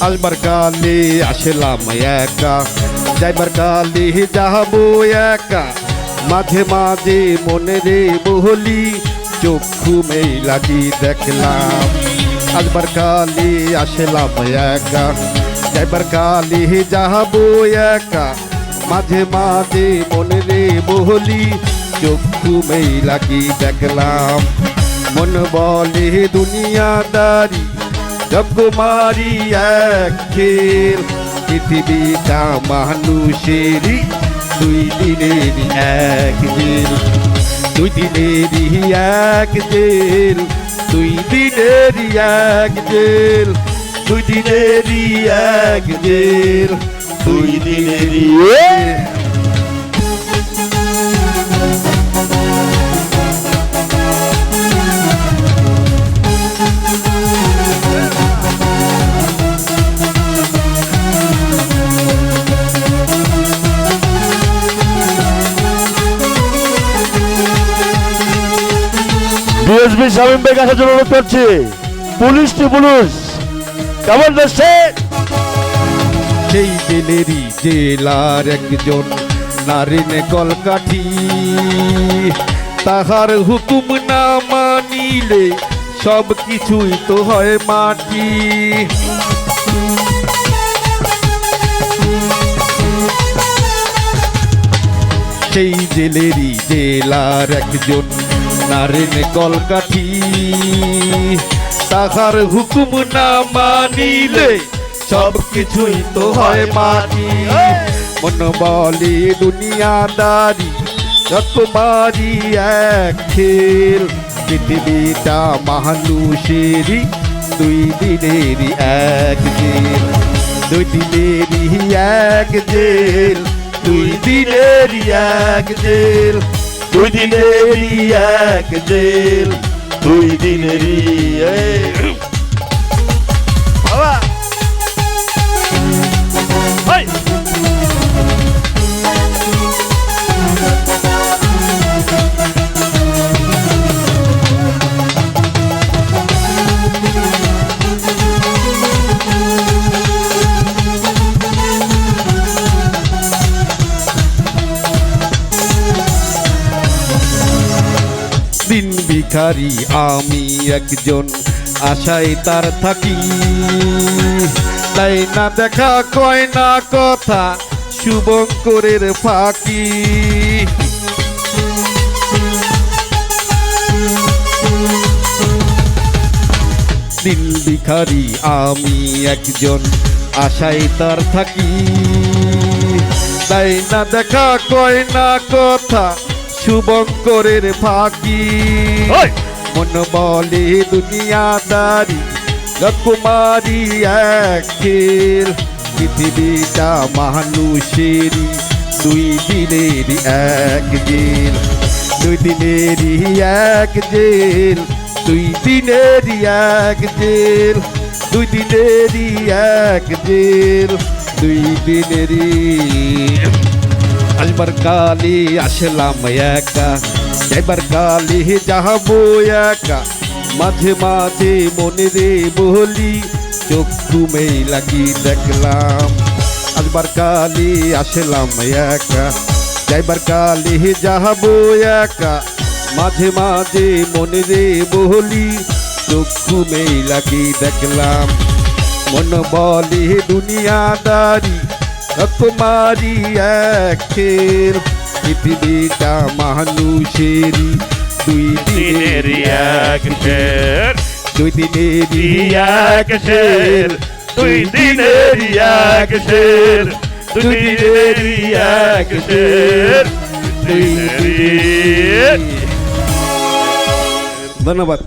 আসবার কালে আসলাম একা। যাইবার কালে যাব একা। মাঝে মাঝে মনে রে বহলি, চক্ষু মেই লাগি দেখলাম। আসবার কালে আসলাম একা। যাইবার কালে যাব একা। মাঝে মাঝে মনে রে বহলি, চক্ষু মেই লাগি দেখলাম। মন বলে দুনিয়াদারি জগমারি এক খেল পৃথিবীটা মানুষেরই দুই দিনেরই এক জেল দুই দিনেরই এক জেল দুই দিনেরই এক জেল দুই দিনেরই এক জেল দুই দিনেরই ডিএসপি শামীম ভাই কাছে জন্য অনুরোধ করছি। পুলিশটি পুলিশ। কেমন দেখছে সেই জেলেরই জেলার একজন নারিন কলকাঠি। তাহার হুকুম না মানিলে সব কিছুই তো হয় মাটি। সেই জেলেরই জেলার একজন নারেন কলকাঠি, তাহার হুকুম না মানিলে সব কিছুই তো হয় মানি মন বলে দুনিয়াদারি রকমারি এক খেল, পৃথিবীটা মানুষেরই দুই দিনেরই এক জেল। দুই দিনেরই এক জেল, দুই দিনেরই এক জেল। দুই দিনেরই এক জেল দুই দিনেরই এক দিন ভিখারি, আমি একজন আশায় তার থাকি। তাই না দেখা কয় না কথা, শুভঙ্করের ফাঁকি। দিন ভিখারি, আমি একজন আশায় তার থাকি। তাই না দেখা কয় না কথা শুভঙ্করের ফাঁকি। মন বলে দুনিয়াদারি রকমারি এক খেল পৃথিবীটা মানুষেরই দুই দিনেরই এক জেল। দুই দিনেরই এক জেল দুই দিনেরই এক জেল। দুই দিনেরই এক জেল দুই দিনেরই আসবার কালে আসলাম একা এবার কালে যাব একা। মাঝে মাঝে মনে রে বলি চক্ষু মেই লাগি দেখলাম। আসবার কালে আসলাম একা যাইবার কালে যাব একা। মাঝে মাঝে মনে রে বলি চক্ষু মেই লাগি দেখলাম। মন বলে দুনিয়াদারি রকমারি এক খেল পৃথিবীটা মানুষেরই। দুই দিনের দিনেরই এক শের দুই দিনেরই এক শের দুই দিনেরই এক শের দুই দিনেরই এক শের দুই দিনেরই ধন্যবাদ।